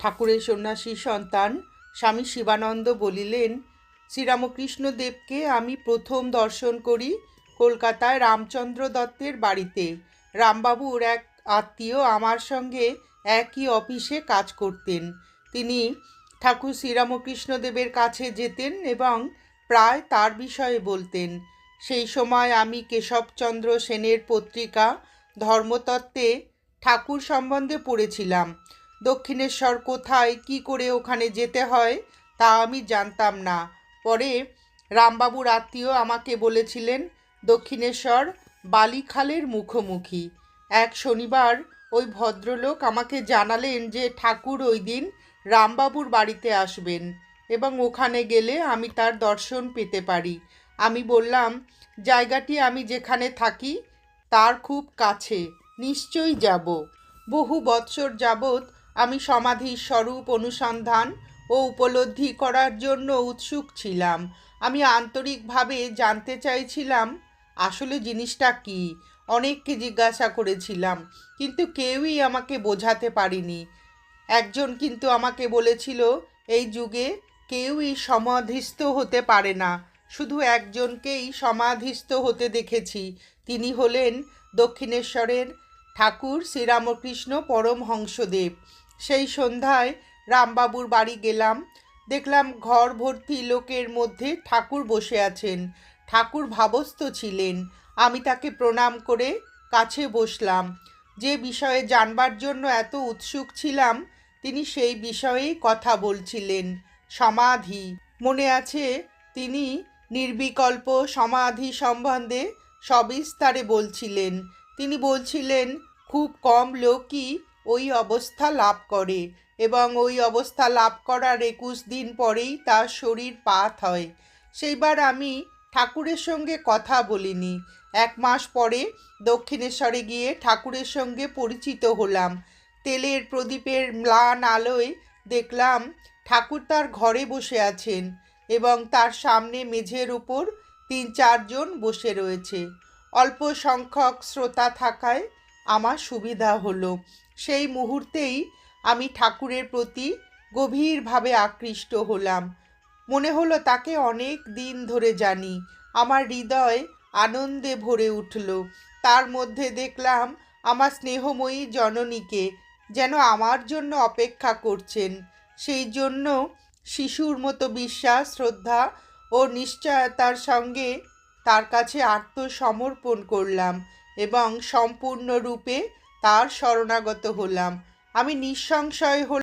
ঠাকুরের সন্ন্যাসী সন্তান স্বামী শিবানন্দ বলিলেন, শ্রীরামকৃষ্ণদেবকে আমি প্রথম দর্শন করি কলকাতায় রামচন্দ্র দত্তের বাড়িতে। রামবাবুর এক আত্মীয় আমার সঙ্গে একই অফিসে কাজ করতেন। তিনি ঠাকুর শ্রীরামকৃষ্ণদেবের কাছে যেতেন এবং প্রায় তার বিষয়ে বলতেন। সেই সময় আমি কেশবচন্দ্র সেনের পত্রিকা ধর্মতত্ত্বে ঠাকুর সম্বন্ধে পড়েছিলাম। দক্ষিণেশ্বর কোথায়, কি করে ওখানে যেতে হয়, তা আমি জানতাম না। পরে রামবাবুর আত্মীয় আমাকে বলেছিলেন, দক্ষিণেশ্বর বালিখালের মুখোমুখি। এক শনিবার ওই ভদ্রলোক আমাকে জানালেন যে ঠাকুর ওই দিন রামবাবুর বাড়িতে আসবেন এবং ওখানে গেলে আমি তার দর্শন পেতে পারি। আমি বললাম, জায়গাটি আমি যেখানে থাকি, তার খুব কাছে, নিশ্চয়ই যাব। বহু বৎসর যাবৎ আমি সমাধির স্বরূপ অনুসন্ধান ও উপলব্ধি করার জন্য উৎসুক ছিলাম। আমি আন্তরিকভাবে জানতে চাইছিলাম, আসলে জিনিসটা কি? অনেককে জিজ্ঞাসা করেছিলাম, কিন্তু কেউই আমাকে বোঝাতে পারিনি। একজন কিন্তু আমাকে বলেছিল, এই যুগে কেউই সমাধিস্থ হতে পারে না। শুধু একজনকেই সমাধিস্থ হতে দেখেছি। তিনি হলেন দক্ষিণেশ্বরের ঠাকুর শ্রীরামকৃষ্ণ পরমহংসদেব। সেই সন্ধ্যায় রামবাবুর বাড়ি গেলাম। দেখলাম ঘর ভর্তি লোকের মধ্যে ঠাকুর বসে আছেন। ঠাকুর ভাবস্থ ছিলেন। আমি তাকে প্রণাম করে কাছে বসলাম। যে বিষয়ে জানবার জন্য এত উৎসুক ছিলাম, তিনি সেই বিষয়েই কথা বলছিলেন। সমাধি। মনে আছে, তিনি নির্বিকল্প সমাধি সম্বন্ধে সবিস্তারে বলছিলেন। তিনি বলছিলেন, খুব কম লোকই ওই অবস্থা লাভ করে এবং ওই অবস্থা লাভ করার একুশ দিন পরেই তার শরীর পাত হয়। সেইবার আমি ঠাকুরের সঙ্গে কথা বলিনি। এক মাস পরে দক্ষিণেশ্বরে গিয়ে ঠাকুরের সঙ্গে পরিচিত হলাম। তেলের প্রদীপের ম্লান আলোয় দেখলাম ঠাকুর তার ঘরে বসে আছেন এবং তার সামনে মেঝের উপর তিন চারজন বসে রয়েছে। অল্প সংখ্যক শ্রোতা থাকায় আমার সুবিধা হলো। সেই মুহূর্তেই আমি ঠাকুরের প্রতি গভীরভাবে আকৃষ্ট হলাম। মনে হলো তাকে অনেক দিন ধরে জানি। আমার হৃদয় আনন্দে ভরে উঠল। তার মধ্যে দেখলাম আমার স্নেহময়ী জননীকে যেন আমার জন্য অপেক্ষা করছেন। সেই জন্য শিশুর মতো বিশ্বাস, শ্রদ্ধা ও নিশ্চয়তার সঙ্গে তার কাছে আত্মসমর্পণ করলাম। এবং সম্পূর্ণরূপে তার শরণাগত হলাম। আমি নিঃসংশয় হলাম।